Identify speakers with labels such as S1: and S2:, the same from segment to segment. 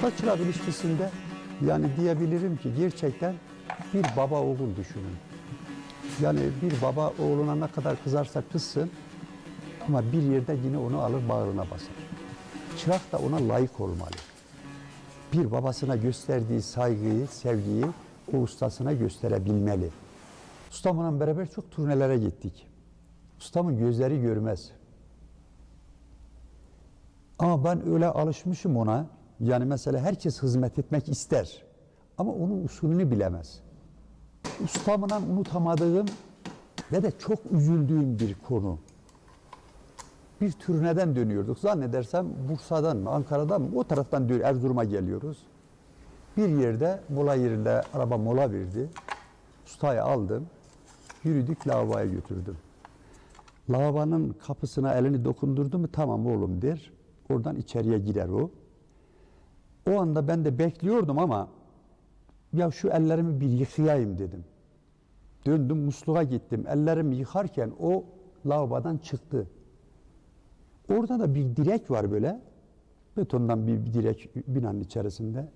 S1: Usta çırak ilişkisinde yani diyebilirim ki gerçekten bir baba oğul düşünün. Yani bir baba oğluna ne kadar kızarsa kızsın ama bir yerde yine onu alır bağrına basar. Çırak da ona layık olmalı. Bir babasına gösterdiği saygıyı, sevgiyi o ustasına gösterebilmeli. Ustamla beraber çok turnelere gittik. Ustamın gözleri görmez. Ama ben öyle alışmışım ona. Yani mesela herkes hizmet etmek ister. Ama onun usulünü bilemez. Ustamla unutamadığım ve de çok üzüldüğüm bir konu. Bir turneden dönüyorduk. Zannedersem Bursa'dan mı, Ankara'dan mı o taraftan dön- Erzurum'a geliyoruz. Bir yerde mola yerinde araba mola verdi. Ustayı aldım. Yürüdük lavaboya götürdüm. Lavabonun kapısına elini dokundurdu mu tamam oğlum der. Oradan içeriye girer o. O anda ben de bekliyordum ama ya şu ellerimi bir yıkayayım dedim. Döndüm musluğa gittim. Ellerimi yıkarken o lavabodan çıktı. Orada da bir direk var böyle. Betondan bir, direk binanın içerisinde.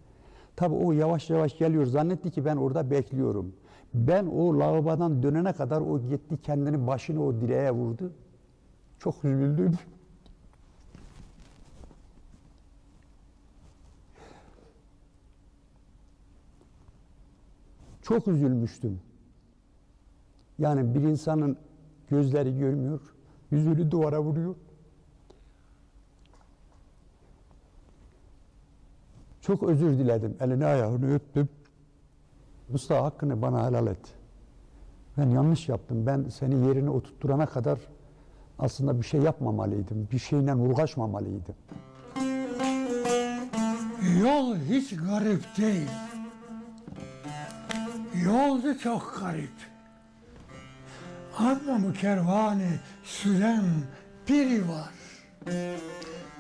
S1: Tabii o yavaş yavaş geliyor. Zannetti ki ben orada bekliyorum. Ben o lavabodan dönene kadar o gitti kendini başını o direğe vurdu. Çok üzüldüm. Çok üzülmüştüm. Yani bir insanın gözleri görmüyor, yüzünü duvara vuruyor. Çok özür diledim. Elini ayağını öptüm. Mustafa hakkını bana helal et. Ben yanlış yaptım. Ben seni yerine oturtturana kadar aslında bir şey yapmamalıydım. Bir şeyle uğraşmamalıydım.
S2: Yol hiç garip değil. Yolda çok garip. Anlamı kervanı süren biri var.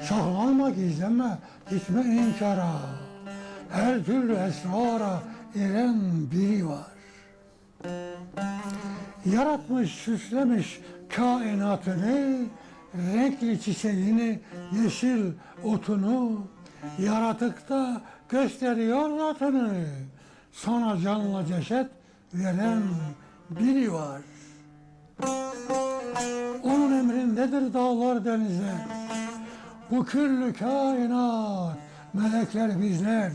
S2: Saklanma gizleme, gitme inkara. Her türlü esrara eren biri var. Yaratmış, süslemiş kainatını, renkli çiçeğini, yeşil otunu, yaratıkta gösteriyor zatını. Sana canla ceset veren biri var. Onun emrindedir dağlar denizler. Bu küllü kainat, melekler bizler.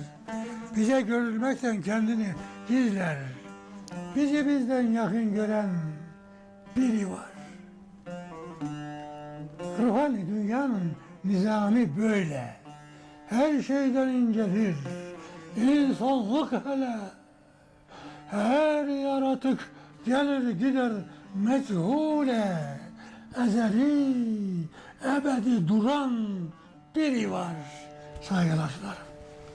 S2: Bize görülmekten kendini gizler. Bizi bizden yakın gören biri var. Ruhani dünyanın nizami böyle. Her şeyden incedir. İnsanlık hele. Her yaratık gelir gider meçhule. Ezeli, ebedi duran biri var. Saygılar.